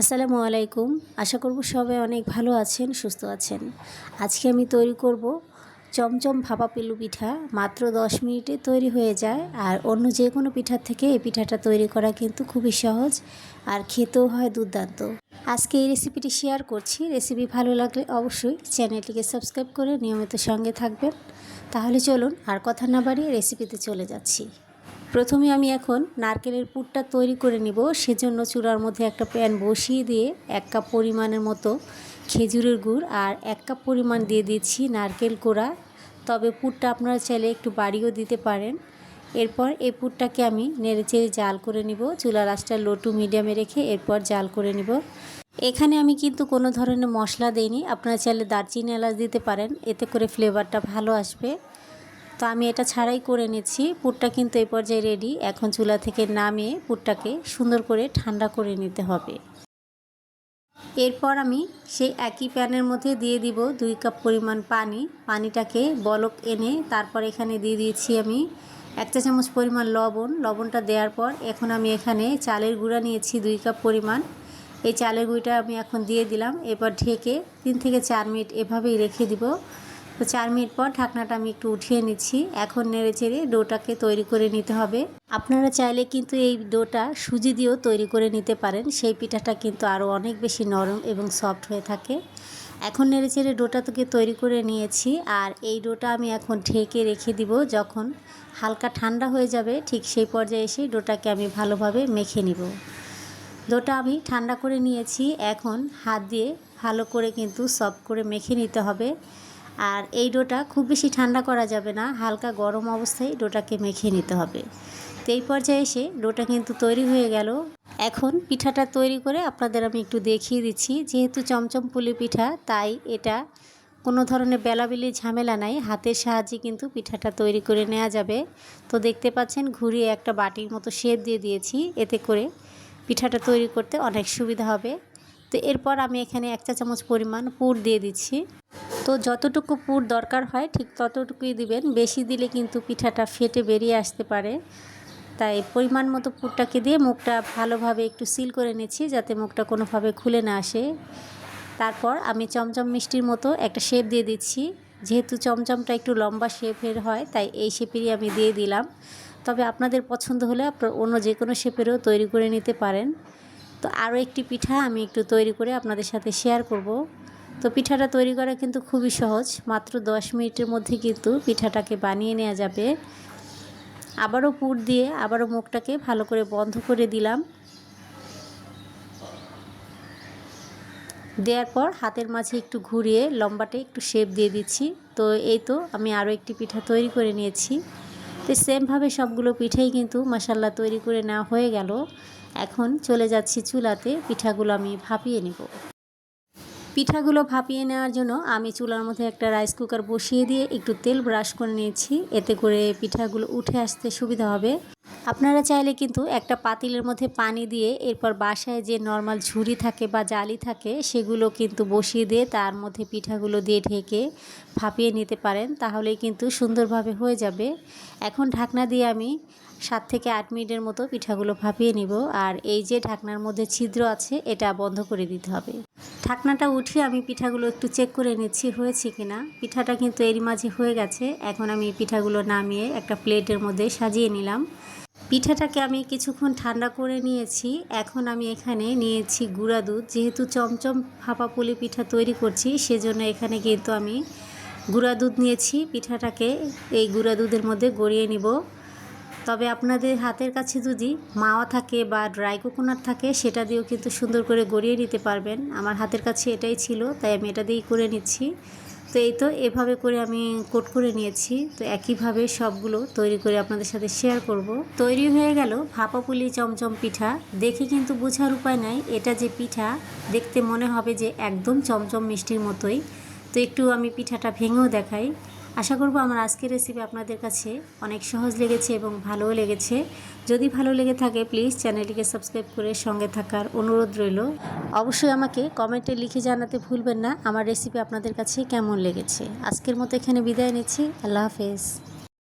আসসালামু আলাইকুম। আশা করব সবাই অনেক ভালো আছেন, সুস্থ আছেন। আজকে আমি তৈরি করব চমচম ভাপা পেলু পিঠা। মাত্র দশ মিনিটে তৈরি হয়ে যায় আর অন্য যে কোনো পিঠার থেকে এই পিঠাটা তৈরি করা কিন্তু খুবই সহজ আর খেতেও হয় দুর্দান্ত। আজকে এই রেসিপিটি শেয়ার করছি। রেসিপি ভালো লাগলে অবশ্যই চ্যানেলটিকে সাবস্ক্রাইব করে নিয়মিত সঙ্গে থাকবেন। তাহলে চলুন আর কথা না বাড়িয়ে রেসিপিতে চলে যাচ্ছি। প্রথমে আমি এখন নারকেলের পুরটা তৈরি করে নিব। সেজন্য চূড়ার মধ্যে একটা প্যান বসিয়ে দিয়ে এক কাপ পরিমাণের মতো খেজুরের গুড় আর এক কাপ পরিমাণ দিয়ে দিচ্ছি নারকেল কোড়া। তবে পুরটা আপনারা চাইলে একটু বাড়িও দিতে পারেন। এরপর এই পুরটাকে আমি নেড়েচেড়ে জাল করে নিব। চুলার আঁচটা লো টু মিডিয়ামে রেখে এরপর জাল করে নিব। এখানে আমি কিন্তু কোনো ধরনের মশলা দেইনি। আপনারা চাইলে দারচিনি এলাচ দিতে পারেন। এতে করে ফ্লেভারটা ভালো আসবে। তো আমি এটা ছাড়াই করে নিচ্ছি। পুরটা কিন্তু এই পর্যায়ে রেডি এখন চুলা থেকে নামিয়ে পুরটাকে সুন্দর করে ঠান্ডা করে নিতে হবে। এরপর আমি সেই একই প্যানের মধ্যে দিয়ে দিব দুই কাপ পরিমাণ পানি। পানিটাকে বলক এনে তারপর এখানে দিয়ে দিয়েছি আমি এক চা চামচ পরিমাণ লবণ। লবণটা দেওয়ার পর এখন আমি এখানে চালের গুঁড়া নিয়েছি দুই কাপ পরিমাণ। এই চালের গুঁড়িটা আমি এখন দিয়ে দিলাম। এবার ঢেকে তিন থেকে চার মিনিট এভাবেই রেখে দিব। তো চার মিনিট পর ঢাকনাটা আমি একটু উঠিয়ে নিচ্ছি। এখন নেড়ে চেড়ে ডোটাকে তৈরি করে নিতে হবে। আপনারা চাইলে কিন্তু এই ডোটা সুজি দিয়েও তৈরি করে নিতে পারেন। সেই পিঠাটা কিন্তু আরও অনেক বেশি নরম এবং সফট হয়ে থাকে। এখন নেড়ে চেড়ে ডোটা থেকে তৈরি করে নিয়েছি আর এই ডোটা আমি এখন ঢেকে রেখে দিব। যখন হালকা ঠান্ডা হয়ে যাবে, ঠিক সেই পর্যায়ে এসে ডোটাকে আমি ভালোভাবে মেখে নিব। ডোটা আমি ঠান্ডা করে নিয়েছি। এখন হাত দিয়ে ভালো করে কিন্তু সফট করে মেখে নিতে হবে। আর এই ডোটা খুব বেশি ঠান্ডা করা যাবে না, হালকা গরম অবস্থায় ডোটাকে মেখে নিতে হবে। তো এই পর্যায়ে এসে ডোটা কিন্তু তৈরি হয়ে গেল। এখন পিঠাটা তৈরি করে আপনাদের আমি একটু দেখিয়ে দিচ্ছি। যেহেতু চমচম পুলি পিঠা, তাই এটা কোনো ধরনের বেলাবেলি ঝামেলা নাই, হাতের সাহায্যে কিন্তু পিঠাটা তৈরি করে নেওয়া যাবে। তো দেখতে পাচ্ছেন, ঘুরিয়ে একটা বাটির মতো শেপ দিয়ে দিয়েছি, এতে করে পিঠাটা তৈরি করতে অনেক সুবিধা হবে। তো এরপর আমি এখানে এক চা চামচ পরিমাণ পুর দিয়ে দিচ্ছি। তো যতটুকু পুর দরকার হয় ঠিক ততটুকুই দিবেন। বেশি দিলে কিন্তু পিঠাটা ফেটে বেরিয়ে আসতে পারে। তাই পরিমাণ মতো পুরটাকে দিয়ে মুখটা ভালোভাবে একটু সিল করে নিচ্ছি যাতে মুখটা কোনোভাবে খুলে না আসে। তারপর আমি চমচম মিষ্টির মতো একটা শেপ দিয়ে দিচ্ছি। যেহেতু চমচমটা একটু লম্বা শেপের হয়, তাই এই শেপেরই আমি দিয়ে দিলাম। তবে আপনাদের পছন্দ হলে আপনার অন্য যে কোনো শেপেরও তৈরি করে নিতে পারেন। তো আরও একটি পিঠা আমি একটু তৈরি করে আপনাদের সাথে শেয়ার করব। তো পিঠাটা তৈরি করা কিন্তু খুবই সহজ। মাত্র দশ মিনিটের মধ্যে কিন্তু পিঠাটাকে বানিয়ে নেওয়া যাবে। আবারও পুর দিয়ে আবারও মুখটাকে ভালো করে বন্ধ করে দিলাম। দেওয়ার পর হাতের মাঝে একটু ঘুরিয়ে লম্বাটে একটু শেপ দিয়ে দিচ্ছি। তো এই তো আমি আরও একটি পিঠা তৈরি করে নিয়েছি। তো সেমভাবে সবগুলো পিঠাই কিন্তু মশাল্লা তৈরি করে নেওয়া হয়ে গেল। এখন চলে যাচ্ছি চুলাতে। পিঠাগুলো আমি ভাপিয়ে নেব। পিঠাগুলো ভাপিয়ে নেওয়ার জন্য আমি চুলার মধ্যে একটা রাইস কুকার বসিয়ে দিয়ে একটু তেল ব্রাশ করে নিয়েছি। এতে করে পিঠাগুলো উঠে আসতে সুবিধা হবে। আপনারা চাইলে কিন্তু একটা পাতিলের মধ্যে পানি দিয়ে এরপর বাসায় যে নর্মাল ঝুড়ি থাকে বা জালি থাকে, সেগুলো কিন্তু বসিয়ে দিয়ে তার মধ্যে পিঠাগুলো দিয়ে ঢেকে ভাপিয়ে নিতে পারেন, তাহলেই কিন্তু সুন্দরভাবে হয়ে যাবে। এখন ঢাকনা দিয়ে আমি সাত থেকে আট মিনিটের মতো পিঠাগুলো ভাপিয়ে নিব, আর এই যে ঢাকনার মধ্যে ছিদ্র আছে, এটা বন্ধ করে দিতে হবে। ঢাকনাটা উঠিয়ে আমি পিঠাগুলো একটু চেক করে নিচ্ছি, হয়েছে কি না পিঠাটা কিন্তু এরই মাঝে হয়ে গেছে, এখন আমি পিঠাগুলো নামিয়ে একটা প্লেটের মধ্যে সাজিয়ে নিলাম। পিঠাটাকে আমি কিছুক্ষণ ঠান্ডা করে নিয়েছি। এখন আমি এখানে নিয়েছি গুঁড়া দুধ। যেহেতু চমচম ফাঁপা পুলি পিঠা তৈরি করছি, সেজন্য এখানে কিন্তু আমি গুঁড়া দুধ নিয়েছি। পিঠাটাকে এই গুঁড়া দুধের মধ্যে গড়িয়ে নিব। তবে আপনাদের হাতের কাছে যদি মাওয়া থাকে বা ড্রাই কোকোনাট থাকে, সেটা দিয়েও কিন্তু সুন্দর করে গড়িয়ে নিতে পারবেন। আমার হাতের কাছে এটাই ছিল, তাই আমি এটা দিয়েই করে নিচ্ছি। তো এই তো, এভাবে করে আমি কোট করে নিয়েছি। তো একইভাবে সবগুলো তৈরি করে আপনাদের সাথে শেয়ার করব। তৈরি হয়ে গেল ভাপা পুলি চমচম পিঠা। দেখে কিন্তু বোঝার উপায় নাই, এটা যে পিঠা, দেখতে মনে হবে যে একদম চমচম মিষ্টির মতোই। তো একটু আমি পিঠাটা ভেঙেও দেখাই। আশা করব আমার আজকের রেসিপি আপনাদের কাছে অনেক সহজ লেগেছে এবং ভালোও লেগেছে। যদি ভালো লেগে থাকে প্লিজ চ্যানেলটিকে সাবস্ক্রাইব করে সঙ্গে থাকার অনুরোধ রইল। অবশ্যই আমাকে কমেন্টে লিখে জানাতে ভুলবেন না। আমার রেসিপি আপনাদের কাছে কেমন লেগেছে? আজকের মতো এখানে বিদায় নিচ্ছি। আল্লাহ হাফেজ।